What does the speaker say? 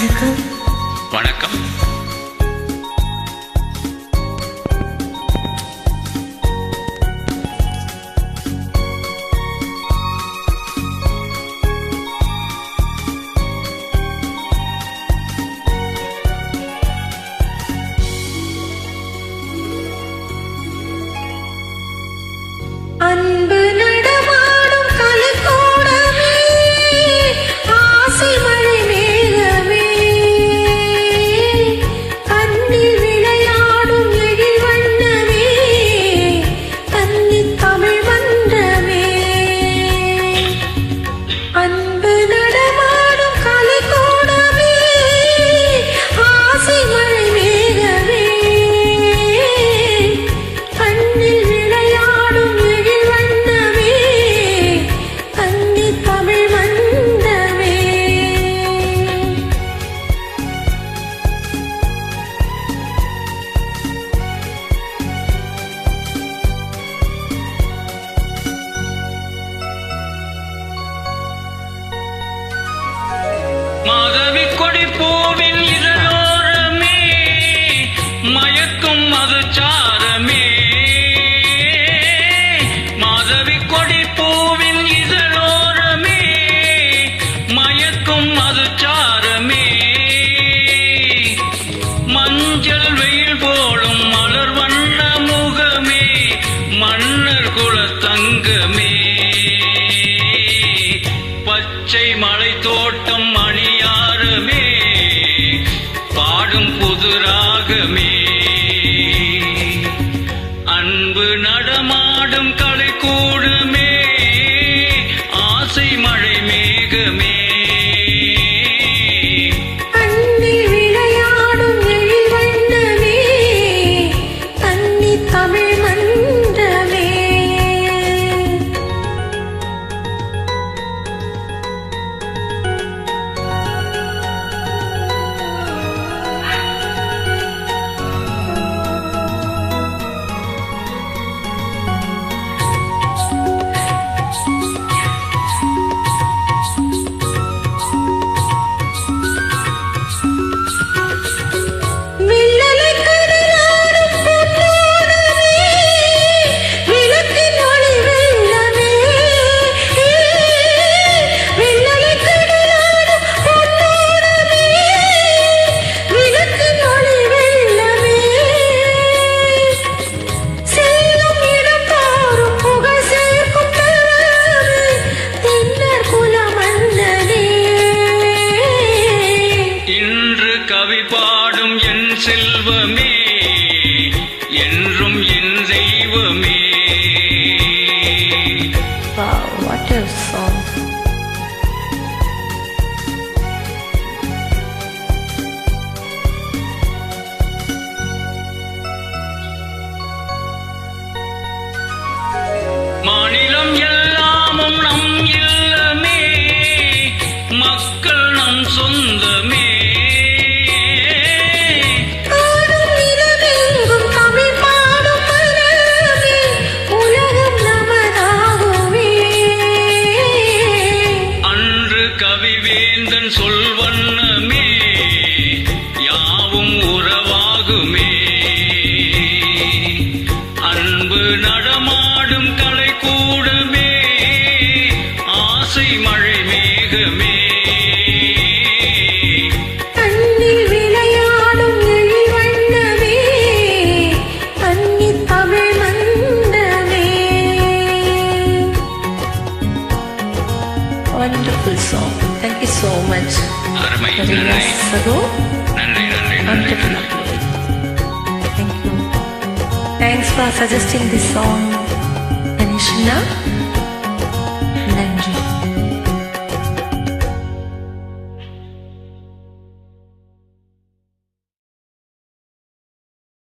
வணக்கம். வணக்கம். உச்சை மலை தோட்டம் அணியாருமே. பாடும் புதுராகமே. அன்பு நடமாடும் கலை கூடுமே செல்வமே என்றும் என் தெய்வமே Wow, what a song. கவிவேந்தன் சொல்வண்ணமே யாவும் உறவாகுமே. அன்பு நடமாடும் கலை கூடமே wonderful song. Thank you so much. Riyas Sago on Triple Thank you. Thanks for suggesting this song, Anishina.